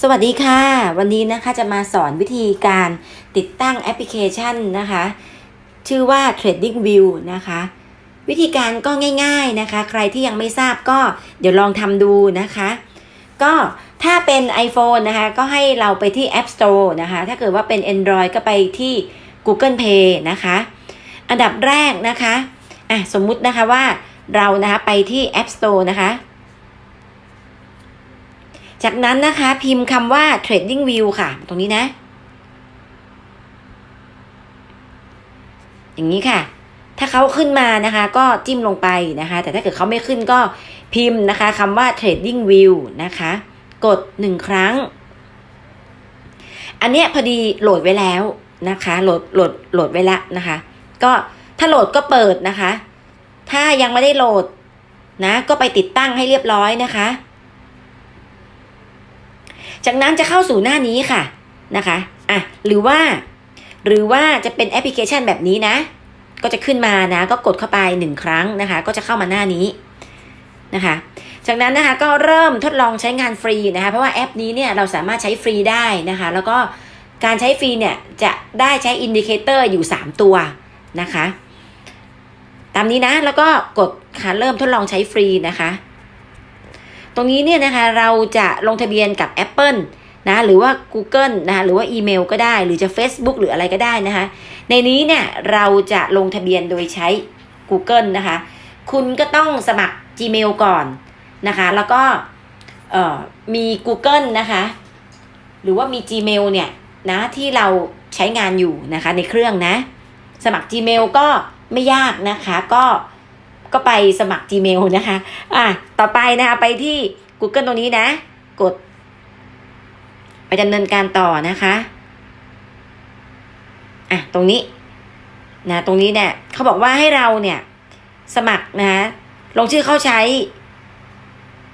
สวัสดีค่ะ วันนี้นะคะจะมาสอนวิธีการติดตั้งแอปพลิเคชันนะคะ ชื่อว่า Trading View นะคะ วิธีการก็ง่ายๆนะคะ ใครที่ยังไม่ทราบก็เดี๋ยวลองทำดูนะคะ ก็ถ้าเป็น iPhone นะคะ ก็ให้เราไปที่ App Store นะคะ ถ้าเกิดว่าเป็น Android ก็ไปที่ Google Play นะคะ อันดับแรกนะคะอะสมมุตินะคะว่าเรานะคะไปที่ App Store นะคะ จากนั้นนะคะพิมพ์คำว่า trading view ค่ะ ตรงนี้นะ อย่างนี้ค่ะ ถ้าเขาขึ้นมานะคะ ก็จิ้มลงไปนะคะ แต่ถ้าเกิดเขาไม่ขึ้นก็พิมพ์นะคะคำว่า trading view นะคะ กดหนึ่งครั้ง อันเนี้ยพอดีโหลดไว้แล้วนะคะ โหลดโหลดโหลดไว้ละนะคะ ก็ถ้าโหลดก็เปิดนะคะ ถ้ายังไม่ได้โหลดนะ ก็ไปติดตั้งให้เรียบร้อยนะคะ จากนั้นจะเข้าสู่หน้านี้ค่ะนะคะอะหรือว่า หรือว่าจะเป็นแอปพลิเคชันแบบนี้นะ ก็จะขึ้นมานะ ก็กดเข้าไปหนึ่งครั้งนะคะ ก็จะเข้ามาหน้านี้นะคะ จากนั้นนะคะก็เริ่มทดลองใช้งานฟรีนะคะ เพราะว่าแอปนี้เนี่ยเราสามารถใช้ฟรีได้นะคะ แล้วก็การใช้ฟรีเนี่ยจะได้ใช้อินดิเคเตอร์อยู่ 3 ตัวนะคะ ตามนี้นะแล้วก็กดค่ะเริ่มทดลองใช้ฟรีนะคะ ตรงนี้เนี่ยนะคะเราจะลงทะเบียนกับ Apple นะหรือว่า Google นะคะหรือว่าอีเมลก็ได้หรือจะ Facebook หรืออะไรก็ได้นะคะในนี้เนี่ยเราจะลงทะเบียนโดยใช้ Google นะคะคุณก็ต้องสมัคร Gmail ก่อนนะคะแล้วก็มี Google นะคะหรือว่ามี Gmail เนี่ยนะที่เราใช้งานอยู่นะคะในเครื่องนะ สมัคร Gmail ก็ไม่ยากนะคะก็ ก็ไปสมัคร Gmail นะคะ อะ ต่อไปนะคะไปที่ Google ตรงนี้นะ กด ไปดำเนินการต่อนะคะ อะ ตรงนี้นะตรงนี้เนี่ยเขาบอกว่าให้เราเนี่ย สมัครนะลงชื่อเข้าใช้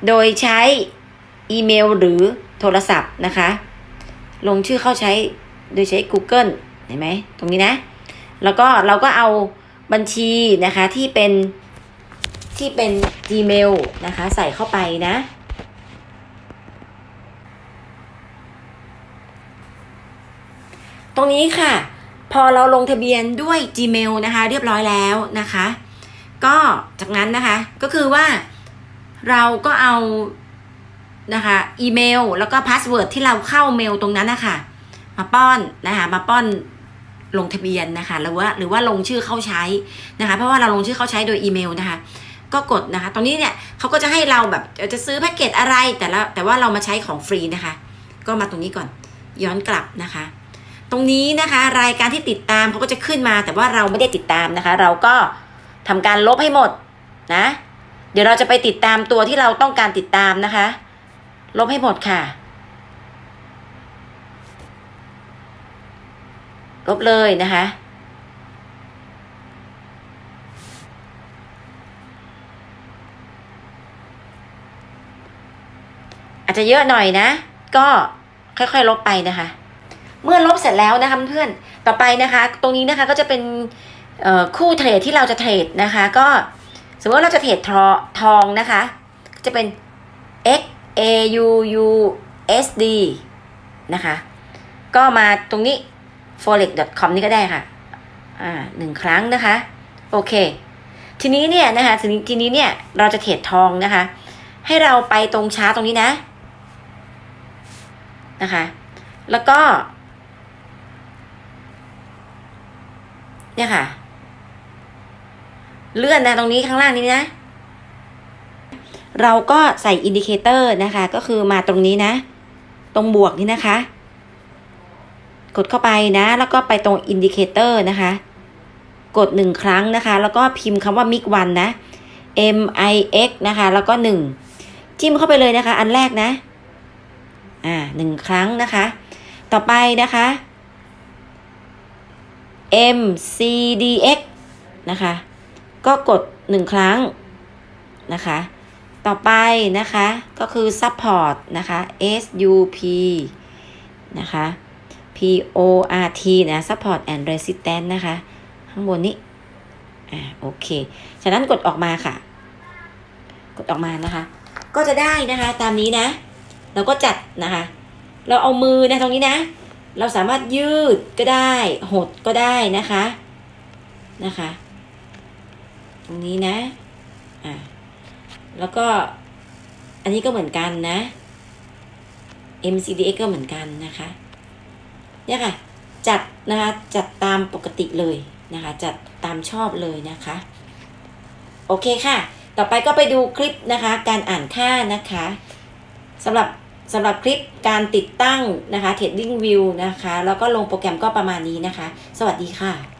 โดยใช้อีเมลหรือโทรศัพท์นะคะ ลงชื่อเข้าใช้โดยใช้ Google เห็นไหมตรงนี้นะ แล้วก็เราก็เอาบัญชีนะคะที่เป็น ที่เป็น Gmail นะคะ ใส่เข้าไปนะตรงนี้ค่ะ พอเราลงทะเบียนด้วย Gmail นะคะ เรียบร้อยแล้วนะคะ ก็จากนั้นนะคะก็คือว่าเราก็เอานะคะอีเมลแล้วก็พาสเวิร์ดที่เราเข้าเมลตรงนั้นนะคะมาป้อนนะคะมาป้อนลงทะเบียนนะคะหรือว่าหรือว่าลงชื่อเข้าใช้นะคะ เพราะว่าเราลงชื่อเข้าใช้โดยอีเมลนะคะ ก็กดนะคะ ตรงนี้เนี่ยเขาก็จะให้เราแบบจะซื้อแพ็กเกจอะไรแต่ละแต่ว่าเรามาใช้ของฟรีนะคะ ก็มาตรงนี้ก่อนย้อนกลับนะคะ ตรงนี้นะคะรายการที่ติดตามเขาก็จะขึ้นมา แต่ว่าเราไม่ได้ติดตามนะคะ เราก็ทำการลบให้หมดนะ เดี๋ยวเราจะไปติดตามตัวที่เราต้องการติดตามนะคะ ลบให้หมดค่ะ ลบเลยนะคะ อาจจะเยอะหน่อยนะ ก็ค่อยๆลบไปนะคะ เมื่อลบเสร็จแล้วนะคะเพื่อนต่อไปนะคะ ตรงนี้นะคะก็จะเป็นคู่เทรดที่เราจะเทรดนะคะ ก็สมมติว่าเราจะเทรดทองนะคะ จะเป็น x a u u s d นะคะ ก็มาตรงนี้ forex.com นี่ก็ได้ค่ะอ่าหนึ่งครั้งนะคะ โอเค ทีนี้เนี่ยนะคะทีนี้ทีนี้เนี่ยเราจะเทรดทองนะคะ ให้เราไปตรงชาร์ตตรงนี้นะ นะคะ แล้วก็ เนี่ยค่ะ เลื่อนนะตรงนี้ข้างล่างนี้นะ เราก็ใส่อินดิเคเตอร์นะคะ ก็คือมาตรงนี้นะ ตรงบวกนี่นะคะ กดเข้าไปนะ แล้วก็ไปตรงอินดิเคเตอร์นะคะ กดหนึ่งครั้งนะคะ แล้วก็พิมพ์คำว่า mic 1นะ m i x นะคะ แล้วก็หนึ่งจิ้มเข้าไปเลยนะคะ อันแรกนะ อ่าหนึ่งครั้งนะคะ ต่อไปนะคะ m c d x นะคะ ก็กดหนึ่งครั้งนะคะ ต่อไปนะคะ ก็คือ support นะคะ s u p นะคะ p o r t นะ support and resistance นะคะ ข้างบนนี้ อ่า โอเค ฉะนั้นกดออกมาค่ะ กดออกมานะคะ ก็จะได้นะคะ ตามนี้นะ เราก็จัดนะคะ เราเอามือนะตรงนี้นะ เราสามารถยืดก็ได้หดก็ได้นะคะนะคะ ตรงนี้นะอะแล้วก็อันนี้ก็เหมือนกันนะ MCDX ก็เหมือนกันนะคะเนี่ยค่ะ จัดนะคะ จัดตามปกติเลยนะคะ จัดตามชอบเลยนะคะ โอเคค่ะ ต่อไปก็ไปดูคลิปนะคะ การอ่านค่านะคะ สำหรับสำหรับคลิปการติดตั้งนะคะ Trading View นะคะ แล้วก็ลงโปรแกรมก็ประมาณนี้นะคะ สวัสดีค่ะ